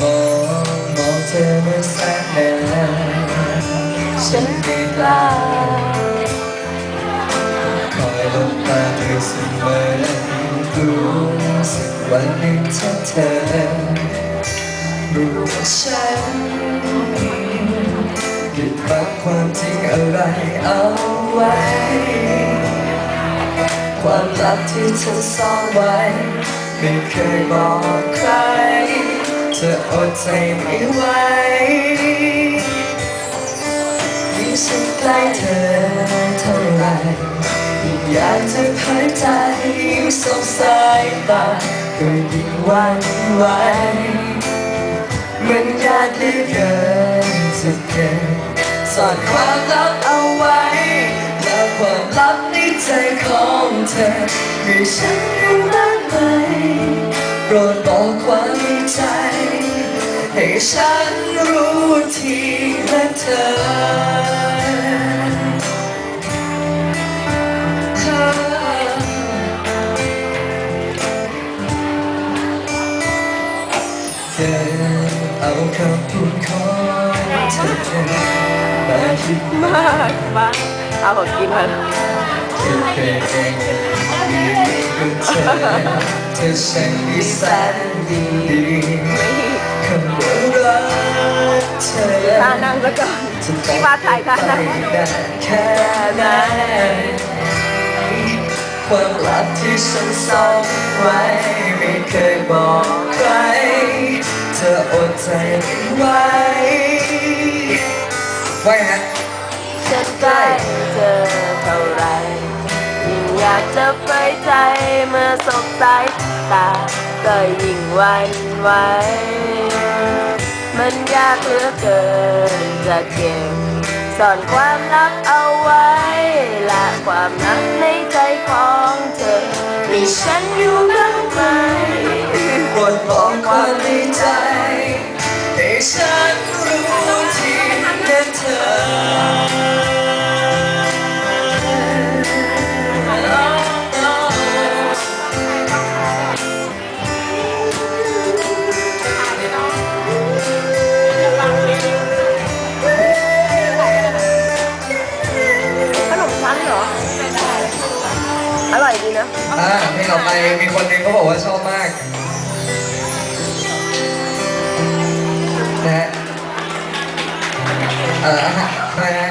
มองมองเธอมาแสนนานฉันไม่กล้าคอยลบตาเธอเสมอรู้สึกวันหนึ่งถ้าเธอรู้ว่าฉันปิดบังความจริงอะไรเอาไว้ ความลับที่เธอซ่อนไว้ ไม่เคยบอกใคร ธออดใจไม่ไหวยิ่งฉันใกล้เธอเท่าไรยิ่งอยากจะเผยใจยิ่งสงสายตาก็ยิ่งหวันไหวมันยากเหลือเกินจะเก็บซ่อนความลับเอาไว้แล้วความลับในใจของเธอมีฉันอยู่บ้างไหมโปรดบอกความในใจ ให้ฉันรู้ทีละเธอเธอเอาคำพูดของเธอมาคิดมากมากเอาของกินมาคิดไปเองมีกับเธอเธอช่างดีแสนดี ท่านั่งซะก่อนจะพี่ว่าถ่ายท่านั่งแค่ไหนความลับที่ฉันซ่อนไว้ไม่เคยบอกใครเธออดใจไม่ไวว่าไงฮะฉันใกล้เธอเท่าไรยิ่งอยากจะไปใจเมื่อสบสายตาก็ยิ่งหวันไหว มันยากเหลือเกินจะเก็บซ่อนความลับเอาไว้และความลับในใจของเธอ มีฉันอยู่บ้างไหมปรดบอกความในใจ อร่อยดีนะอ่าเพลงต่อไปมีคนหนึ่งเขาบอกว่าชอบมากนะฮะเออนะฮะ